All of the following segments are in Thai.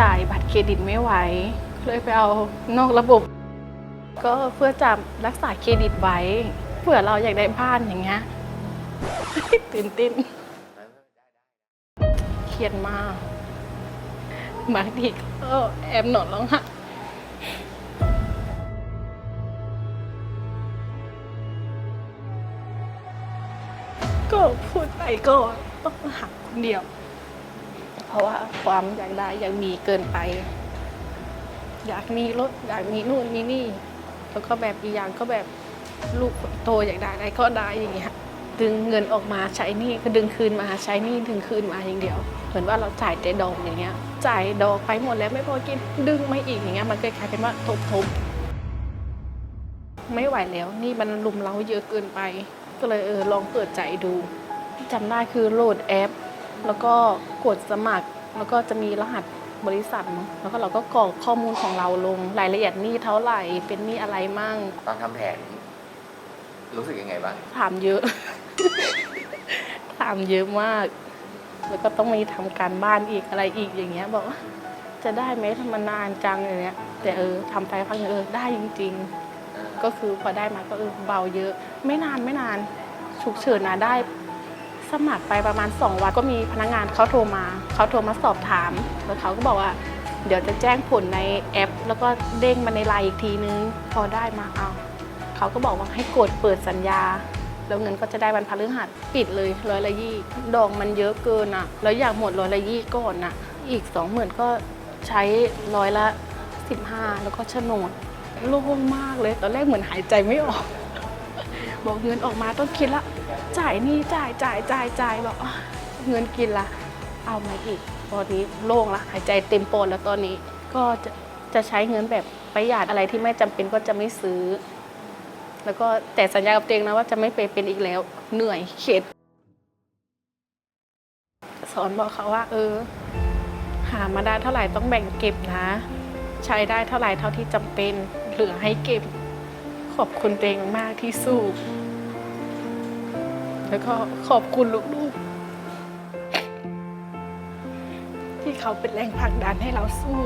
จ่ายบัตรเครดิตไม่ไหว เลยไปเอานอกระบบ ก็เพื่อจะรักษาเครดิตไว้เผื่อเราอยากได้บ้านอย่างเงี้ยตื่นเต้นเครียดมากบางทีก็แอบหนอนร้องไห้ก็พูดไปก็ต้องหักคนเดียว เพราะว่าความอยากได้อยากมีเกินไป อยากมีรถอยากมีนู่นมีนี่ แล้วก็แบบอีกอย่างก็แบบลูกโตอยากได้อะไรก็ได้อย่างเงี้ยดึงเงินออกมาใช้นี่ก็ดึงคืนมาใช้นี่ดึงคืนมาอย่างเดียว เหมือนว่าเราจ่ายแต่ดอกอย่างเงี้ยจ่ายดอกไปหมดแล้วไม่พอกินดึงไม่อีกอย่างเงี้ยมันก็กลายเป็นว่าทบทบไม่ไหวแล้ว นี่มันลุมเราเยอะเกินไป ก็เลยเออลองเปิดใจดูจำได้คือโหลดแอป แล้วก็กดสมัคร แล้วก็จะมีรหัสบริษัทมั้งแล้วก็เราก็กรอกข้อมูลของเราลงรายละเอียดหนี้เท่าไหร่เป็นหนี้อะไรมั่ง ตอนทำแผน รู้สึกยังไงบ้าง ถามเยอะ ถามเยอะมาก แล้วก็ต้องมีทำการบ้านอีกอะไรอีกอย่างเงี้ย บอกว่า จะได้ไหมทำมานานจังอย่างเงี้ย แต่เออทำไปพักหนึ่งเออได้จริง ๆ ก็คือพอได้มาก็เออเบาเยอะ ไม่นานไม่นานฉุกเฉินนะได้ สมัครไปประมาณ 2 วันก็มีพนักงานเขาโทรมา เขาโทรมาสอบถาม แล้วเขาก็บอกว่า เดี๋ยวจะแจ้งผลในแอป แล้วก็เด้งมาในไลน์อีกทีนึง พอได้มาเอา เขาก็บอกว่าให้กดเปิดสัญญา แล้วเงินก็จะได้วันพฤหัสปิดเลยร้อยละยี่ดอกมันเยอะเกินอะ แล้วอยากหมดร้อยละยี่ก่อนอะ อีกสองหมื่นก็ใช้ร้อยละสิบห้าแล้วก็โฉนดโล่งมากเลย ตอนแรกเหมือนหายใจไม่ออก บอกเงินออกมาต้องคิดละ จ่ายนี่จ่ายจ่ายจ่ายจ่ายบอกเงินกินละเอามาอีกตอนนี้โล่งละหายใจเต็มปอดแล้วตอนนี้ก็จะจะใช้เงินแบบประหยัดอะไรที่ไม่จำเป็นก็จะไม่ซื้อ แล้วก็แต่สัญญากับตัวเองนะว่าจะไม่ไปเป็นอีกแล้ว เหนื่อยเข็ดสอนบอกเขาว่า เออ หามาได้เท่าไหร่ต้องแบ่งเก็บนะ ใช้ได้เท่าไหร่เท่าที่จำเป็นเหลือให้เก็บ ขอบคุณตัวเองมากที่สู้ แล้วก็ขอบคุณลูกๆ ที่เขาเป็นแรงผลักดันให้เราสู้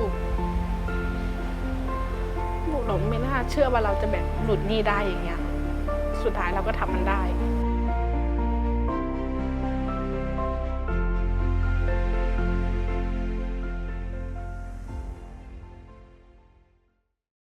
พวกเราไม่น่าเชื่อว่าเราจะแบบหลุดหนี้ได้อย่างเงี้ย สุดท้ายเราก็ทำมันได้